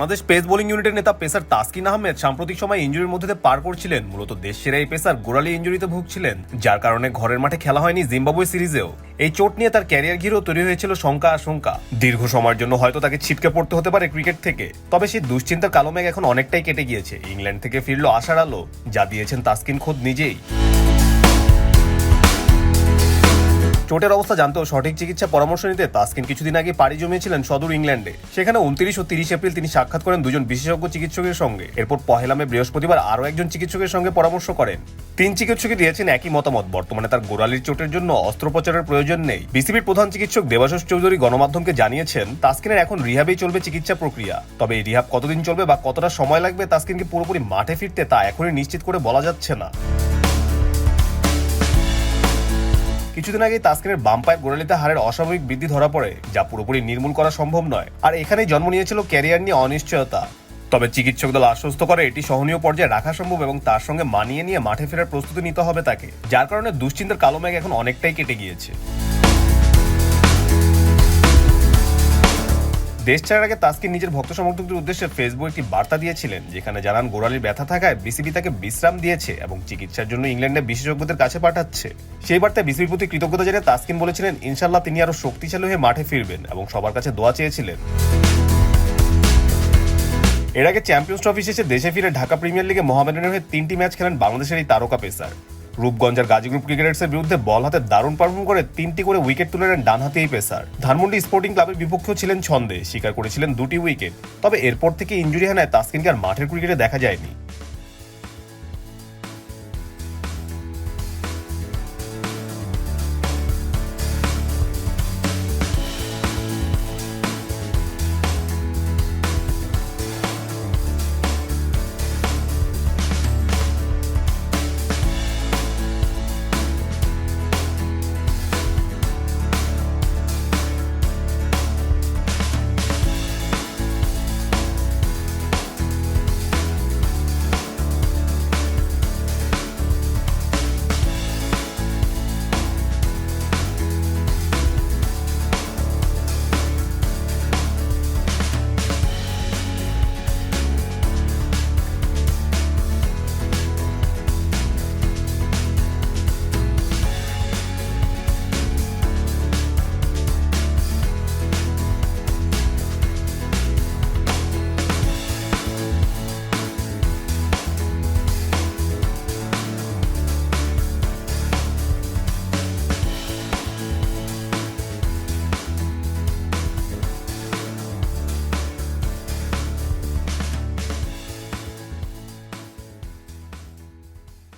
Bangladesh pace bowling ইউনিটের নেতা pacer Taskin Ahmed সাম্প্রতিক সময় ইঞ্জুরির মধ্যে পার করছিলেন। মূলত দেশ সেরা এই পেসার গোড়ালি ইঞ্জুরিতে ভুগছিলেন, যার কারণে ঘরের মাঠে খেলা হয়নি জিম্বাবুয়ে সিরিজেও। এই চোট নিয়ে তার ক্যারিয়ার ঘিরেও তৈরি হয়েছিল শঙ্কা আশঙ্কা। দীর্ঘ সময়ের জন্য হয়তো তাকে ছিটকে পড়তে হতে পারে ক্রিকেট থেকে। তবে সেই দুশ্চিন্তার কালো মেঘ এখন অনেকটাই কেটে গিয়েছে। ইংল্যান্ড থেকে ফিরল আশার আলো, যা দিয়েছেন তাসকিন খোদ নিজেই। চোটের অবস্থা জানতেও সঠিক চিকিৎসা পরামর্শ নিতে তাসকিন কিছুদিন আগে পাড়ি জমিয়েছিলেন সদর ইংল্যান্ডে। সেখানে উনত্রিশ ও তিরিশ এপ্রিল তিনি সাক্ষাৎ করেন দুজন বিশেষজ্ঞ চিকিৎসকের সঙ্গে। এরপর পহেলা মে বৃহস্পতিবার আরও একজন চিকিৎসকের সঙ্গে পরামর্শ করেন। তিন চিকিৎসকই দিয়েছেন একই মতামত। বর্তমানে তার গোড়ালির চোটের জন্য অস্ত্রোপচারের প্রয়োজন নেই। বিসিবির প্রধান চিকিৎসক দেবাশিস চৌধুরী গণমাধ্যমকে জানিয়েছেন, তাসকিনের এখন রিহাবেই চলবে চিকিৎসা প্রক্রিয়া। তবে এই রিহাব কতদিন চলবে বা কতটা সময় লাগবে তাসকিনকে পুরোপুরি মাঠে ফিরতে তা এখনই নিশ্চিত করে বলা যাচ্ছে না। কিছুদিন আগে তাস্কিনের বাম পায়ের গোড়ালিতে হাড়ের অস্বাভাবিক বৃদ্ধি ধরা পড়ে, যা পুরোপুরি নির্মূল করা সম্ভব নয়। আর এখানেই জন্ম নিয়েছিল ক্যারিয়ার নিয়ে অনিশ্চয়তা। তবে চিকিৎসক দল আশ্বস্ত করে এটি সহনীয় পর্যায়ে রাখা সম্ভব এবং তার সঙ্গে মানিয়ে নিয়ে মাঠে ফেরার প্রস্তুতি নিতে হবে তাকে, যার কারণে দুশ্চিন্তার কালো মেঘ এখন অনেকটাই কেটে গিয়েছে। দেশ ছাড়ার আগে তাসকিন নিজের ভক্ত সমর্থকদের উদ্দেশ্যে ফেসবুক একটি বার্তা দিয়েছিলেন, যেখানে জানান গোড়ালির ব্যথা থাকায় বিসিবি তাকে বিশ্রাম দিয়েছে এবং চিকিৎসার জন্য ইংল্যান্ডে বিশেষজ্ঞদের কাছে পাঠাচ্ছে। সেই বার্তায় বিসিবির প্রতি কৃতজ্ঞতা জানিয়ে তাসকিন বলেছিলেন ইনশাল্লাহ তিনি আরও শক্তিশালী হয়ে মাঠে ফিরবেন এবং সবার কাছে দোয়া চেয়েছিলেন। এর আগে চ্যাম্পিয়ন্স ট্রফি শেষে দেশে ফিরে ঢাকা প্রিমিয়ার লিগে মোহামেডানের হয়ে তিনটি ম্যাচ খেলেন বাংলাদেশের এই তারকা পেসার। রূপগঞ্জের গাজী গ্রুপ ক্রিকেটার্সের বিরুদ্ধে বল হাতে দারুণ পারফর্ম করে তিনটি করে উইকেট তুলে নেন ডানহাতি এই পেসার। ধানমন্ডি স্পোর্টিং ক্লাবের বিপক্ষেও ছিলেন ছন্দে, স্বীকার করেছিলেন দুটি উইকেট তবে এরপর থেকে ইঞ্জুরি হানায় তাসকিনকে আর মাঠের ক্রিকেটে দেখা যায়নি।